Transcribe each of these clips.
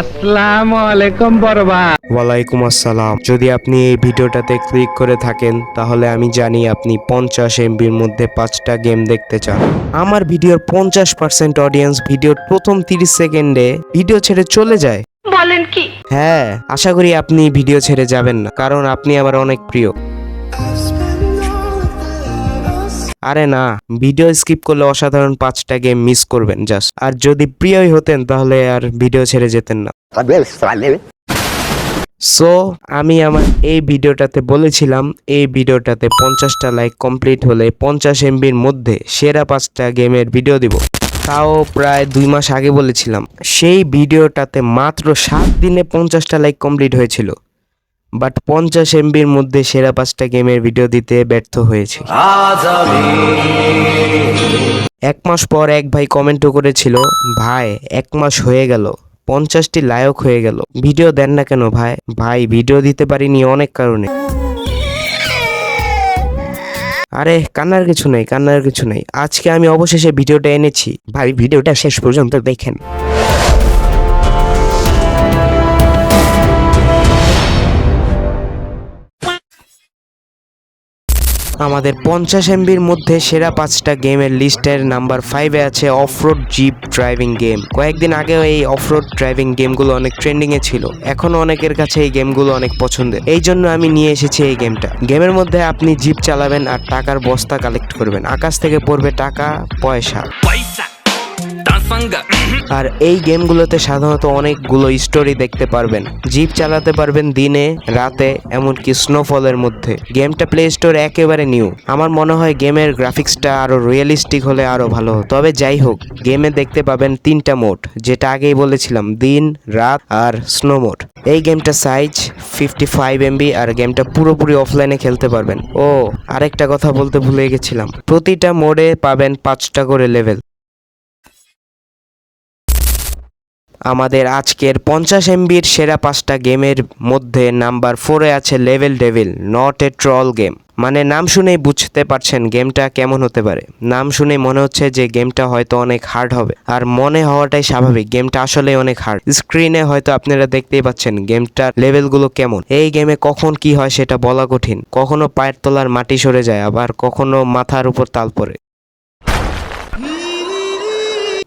আসসালামু আলাইকুম ভাই ওয়ালাইকুম আসসালাম। যদি আপনি এই ভিডিওটাতে ক্লিক করে থাকেন তাহলে আমি জানি আপনি পঞ্চাশ এমবির মধ্যে পাঁচটা গেম দেখতে চান। আমার ভিডিওর পঞ্চাশ পার্সেন্ট অডিয়েন্স ভিডিওর প্রথম তিরিশ সেকেন্ডে ভিডিও ছেড়ে চলে যায়। বলেন কি? হ্যাঁ আশা করি আপনি ভিডিও ছেড়ে যাবেন না কারণ আপনি আমার অনেক প্রিয়। আরে না ভিডিও স্কিপ করলে অসাধারণ পাঁচটা গেম মিস করবেন জাস্ট আর যদি প্রিয়ই হতেন, তাহলে আর ভিডিও ছেড়ে যেতেন না। সো আমি আমার এই ভিডিওটাতে বলেছিলাম, এই ভিডিওটাতে পঞ্চাশটা লাইক কমপ্লিট হলে পঞ্চাশ এমবির মধ্যে সেরা পাঁচটা গেমের ভিডিও দিব। তাও প্রায় দুই মাস আগে বলেছিলাম, সেই ভিডিওটাতে মাত্র সাত দিনে পঞ্চাশটা লাইক কমপ্লিট হয়েছিল। বাট পঞ্চাশ এমবির মধ্যে সেরা পাঁচটা গেমের ভিডিও দিতে ব্যর্থ হয়েছে। এক মাস পর এক ভাই কমেন্টও করেছিল, ভাই, এক মাস হয়ে গেল, পঞ্চাশটি লায়ক হয়ে গেল। ভিডিও দেন না কেন ভাই? ভাই ভিডিও দিতে পারিনি অনেক কারণে। আরে, কান্নার কিছু নেই, কান্নার কিছু নেই। আজকে আমি অবশেষে ভিডিওটা এনেছি। ভাই ভিডিওটা শেষ পর্যন্ত দেখেন। আমাদের পঞ্চাশ এমবির মধ্যে সেরা পাঁচটা গেমের লিস্টের নাম্বার ফাইভে আছে অফরোড জিপ ড্রাইভিং গেম। কয়েকদিন আগেও এই অফরোড ড্রাইভিং গেমগুলো অনেক ট্রেন্ডিংয়ে ছিল। এখনও অনেকের কাছে এই গেমগুলো অনেক পছন্দের। এই জন্য আমি নিয়ে এসেছি এই গেমটা। গেমের মধ্যে আপনি জিপ চালাবেন আর টাকার বস্তা কালেক্ট করবেন। আকাশ থেকে পড়বে টাকা, পয়সা। পয়সা। আর এই গেমগুলোতে সাধারণত অনেকগুলো স্টোরি দেখতে পারবেন। জিপ চালাতে পারবেন দিনে, রাতে, এমনকি স্নোফলের মধ্যে। গেমটা প্লে স্টোর একেবারে নিউ আমার মনে হয় গেমের গ্রাফিক্সটা আরও রিয়েলিস্টিক হলে আরও ভালো হতো। তবে যাই হোক, গেমে দেখতে পাবেন তিনটা মোড যেটা আগেই বলেছিলাম, দিন, রাত আর স্নো মোড এই গেমটা সাইজ ফিফটি ফাইভ এমবি আর গেমটা পুরোপুরি অফলাইনে খেলতে পারবেন। ও, আরেকটা কথা বলতে ভুলে গেছিলাম। প্রতিটা মোডে পাবেন পাঁচটা করে লেভেল আমাদের আজকের পঞ্চাশ এমবির সেরা পাঁচটা গেমের মধ্যে নাম্বার ফোরে আছে level devil, not a troll game. মানে নাম শুনেই বুঝতে পারছেন গেমটা কেমন হতে পারে। নাম শুনে মনে হচ্ছে যে গেমটা হয়তো অনেক হার্ড হবে। আর মনে হওয়াটাই স্বাভাবিক, গেমটা আসলে অনেক হার্ড। স্ক্রিনে হয়তো আপনারা দেখতেই পাচ্ছেন গেমটার লেভেলগুলো কেমন। এই গেমে কখন কি হয় সেটা বলা কঠিন। কখনো পায়ের তলার মাটি সরে যায়, আবার কখনো মাথার উপর তাল পড়ে।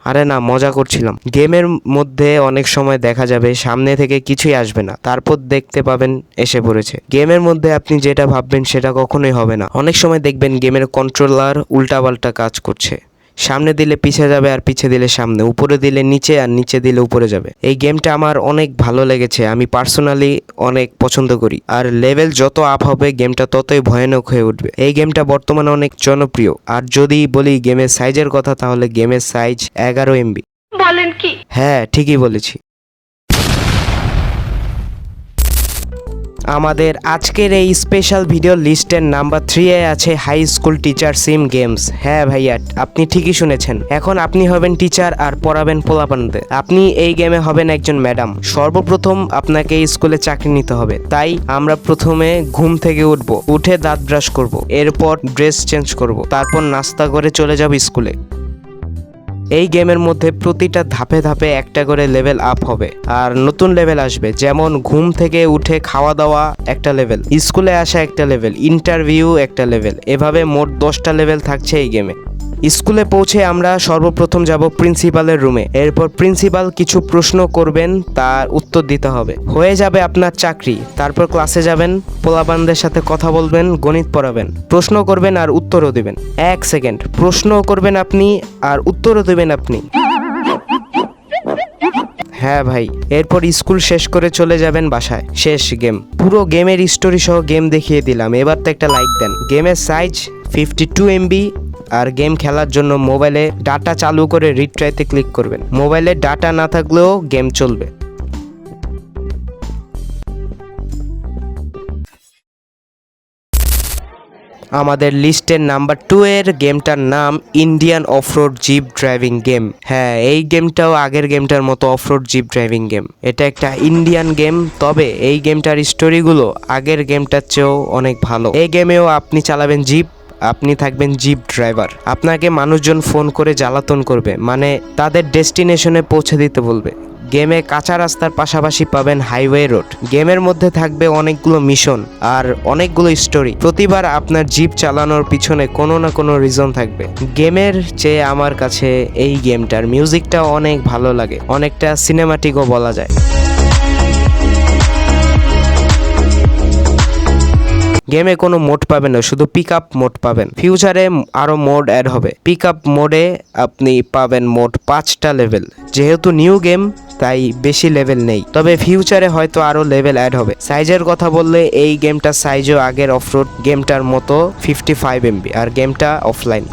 আরে না, মজা করছিলাম। গেমের মধ্যে অনেক সময় দেখা যাবে সামনে থেকে কিছুই আসবে না। তারপর দেখতে পাবেন এসে পড়েছে। গেমের মধ্যে আপনি যেটা ভাববেন সেটা কখনোই হবে না। অনেক সময় দেখবেন গেমের কন্ট্রোলার উল্টাপাল্টা কাজ করছে। সামনে দিলে পিছিয়ে যাবে আর পিছিয়ে দিলে সামনে উপরে দিলে নিচে আর নিচে দিলে উপরে যাবে। এই গেমটা আমার অনেক ভালো লেগেছে আমি পার্সোনালি অনেক পছন্দ করি। আর লেভেল যত আপ হবে গেমটা ততই ভয়ানক হয়ে উঠবে। এই গেমটা বর্তমানে অনেক জনপ্রিয়। আর যদি বলি গেমের সাইজের কথা তাহলে গেমের সাইজ এগারো এমবি বলেন কি? হ্যাঁ ঠিকই বলেছি। আমাদের আজকের এই স্পেশাল ভিডিও লিস্টের নাম্বার থ্রি এ আছে high school teacher sim games হ্যাঁ ভাইয়া, আপনি ঠিকই শুনেছেন। এখন আপনি হবেন টিচার আর পড়াবেন পোলাপানতে আপনি এই গেমে হবেন একজন ম্যাডাম সর্বপ্রথম আপনাকে স্কুলে চাকরি নিতে হবে। তাই আমরা প্রথমে ঘুম থেকে উঠব, উঠে দাঁত ব্রাশ করব, এরপর ড্রেস চেঞ্জ করব, তারপর নাস্তা করে চলে যাব স্কুলে এই গেমের মধ্যে প্রতিটা ধাপে ধাপে একটা করে লেভেল আপ হবে। আর নতুন লেভেল আসবে, যেমন ঘুম থেকে উঠে খাওয়া দাওয়া একটা লেভেল স্কুলে আসা একটা লেভেল ইন্টারভিউ একটা লেভেল এভাবে মোট দশটা লেভেল থাকছে এই গেমে স্কুলে পৌঁছে আমরা সর্বপ্রথম যাব প্রিন্সিপালের রুমে। এরপর প্রিন্সিপাল কিছু প্রশ্ন করবেন, তার উত্তর দিতে হবে। হয়ে যাবে আপনার চাকরি। তারপর ক্লাসে যাবেন, পোলাবানদের সাথে কথা বলবেন, গণিত পড়াবেন। প্রশ্ন করবেন আর উত্তরও দেবেন। এক সেকেন্ড। প্রশ্ন করবেন আপনি আর উত্তরও দেবেন আপনি। হ্যাঁ ভাই। এরপর স্কুল শেষ করে চলে যাবেন বাসায়। শেষ গেম। পুরো গেমের স্টোরি সহ গেম দেখিয়ে দিলাম। এবার তো একটা লাইক দেন। গেমের সাইজ ফিফটি টু এমবি আর গেম খেলার জন্য মোবাইলে ডাটা চালু করে রিট্রাইতে ক্লিক করবেন। মোবাইলে ডাটা না থাকলেও গেম চলবে। আমাদের লিস্টের নাম্বার টু এর গেমটার নাম Indian offroad jeep driving game. হ্যাঁ এই গেমটাও আগের গেমটার মতো অফরোড জিপ ড্রাইভিং গেম। এটা একটা ইন্ডিয়ান গেম, তবে এই গেমটার স্টোরিগুলো আগের গেমটার চেয়েও অনেক ভালো। এই গেমেও আপনি চালাবেন জিপ আপনি থাকবেন জিপ ড্রাইভার। আপনাকে মানুষজন ফোন করে জ্বালাতন করবে মানে তাদের ডেস্টিনেশনে পৌঁছে দিতে বলবে। গেমে কাঁচা রাস্তার পাশাপাশি পাবেন হাইওয়ে রোড। গেমের মধ্যে থাকবে অনেকগুলো মিশন আর অনেকগুলো স্টোরি। প্রতিবার আপনার জিপ চালানোর পিছনে কোনো না কোনো রিজন থাকবে। গেমের চেয়ে আমার কাছে এই গেমটার মিউজিকটা অনেক ভালো লাগে। অনেকটা সিনেমাটিকও বলা যায়। গেমে কোনো মোড পাবেন না, শুধু পিক আপ মোড পাবেন ফিউচারে আরও মোড অ্যাড হবে। পিক আপ মোডে আপনি পাবেন মোট পাঁচটা লেভেল যেহেতু নিউ গেম তাই বেশি লেভেল নেই। তবে ফিউচারে হয়তো আরও লেভেল অ্যাড হবে। সাইজের কথা বললে, এই গেমটার সাইজও আগের অফরোড গেমটার মতো ফিফটি ফাইভ এমবি আর গেমটা অফলাইন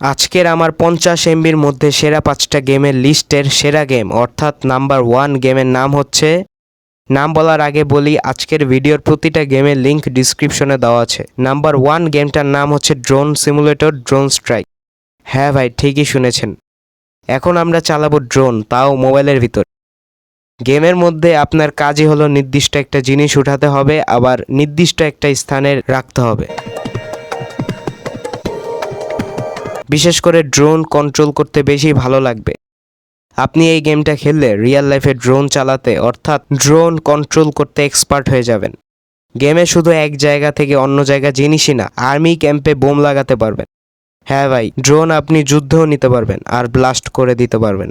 আজকের আমার পঞ্চাশ এমবির মধ্যে সেরা পাঁচটা গেমের লিস্টের সেরা গেম, অর্থাৎ নাম্বার ওয়ান গেমের নাম হচ্ছে, নাম বলার আগে বলি, আজকের ভিডিওর প্রতিটা গেমের লিঙ্ক ডিসক্রিপশনে দেওয়া আছে। নাম্বার ওয়ান গেমটার নাম হচ্ছে ড্রোন সিমুলেটর, ড্রোন স্ট্রাইক। হ্যাঁ ভাই, ঠিকই শুনেছেন। এখন আমরা চালাবো ড্রোন, তাও মোবাইলের ভিতর। গেমের মধ্যে আপনার কাজই হলো নির্দিষ্ট একটা জিনিস উঠাতে হবে, আবার নির্দিষ্ট একটা স্থানে রাখতে হবে। বিশেষ করে ড্রোন কন্ট্রোল করতে বেশি ভালো লাগবে। আপনি এই গেমটা খেললে রিয়েল লাইফে ড্রোন চালাতে, অর্থাৎ ড্রোন কন্ট্রোল করতে এক্সপার্ট হয়ে যাবেন। গেমে শুধু এক জায়গা থেকে অন্য জায়গা জিনিসই না, আর্মি ক্যাম্পে বোম লাগাতে পারবেন। হ্যাঁ ভাই, ড্রোন আপনি যুদ্ধও নিতে পারবেন আর ব্লাস্ট করে দিতে পারবেন।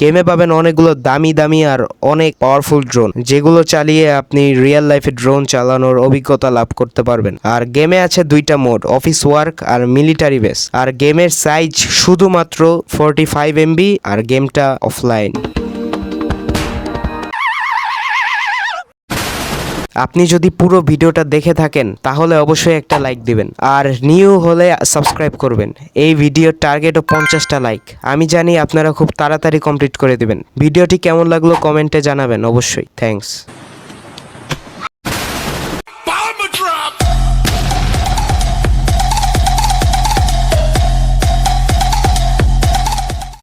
গেমে পাবেন অনেকগুলো দামি দামি আর অনেক পাওয়ারফুল ড্রোন যেগুলো চালিয়ে আপনি রিয়েল লাইফে ড্রোন চালানোর অভিজ্ঞতা লাভ করতে পারবেন। আর গেমে আছে দুইটা মোড অফিস ওয়ার্ক আর মিলিটারি বেস আর গেমের সাইজ শুধুমাত্র ফোরটি ফাইভ এমবি আর গেমটা অফলাইন আপনি যদি পুরো ভিডিওটা দেখে থাকেন, তাহলে অবশ্যই একটা লাইক দিবেন। আর নিউ হলে সাবস্ক্রাইব করবেন। এই ভিডিওর টার্গেটও পঞ্চাশটা লাইক আমি জানি আপনারা খুব তাড়াতাড়ি কমপ্লিট করে দেবেন। ভিডিওটি কেমন লাগল কমেন্টে জানাবেন অবশ্যই। থ্যাঙ্কস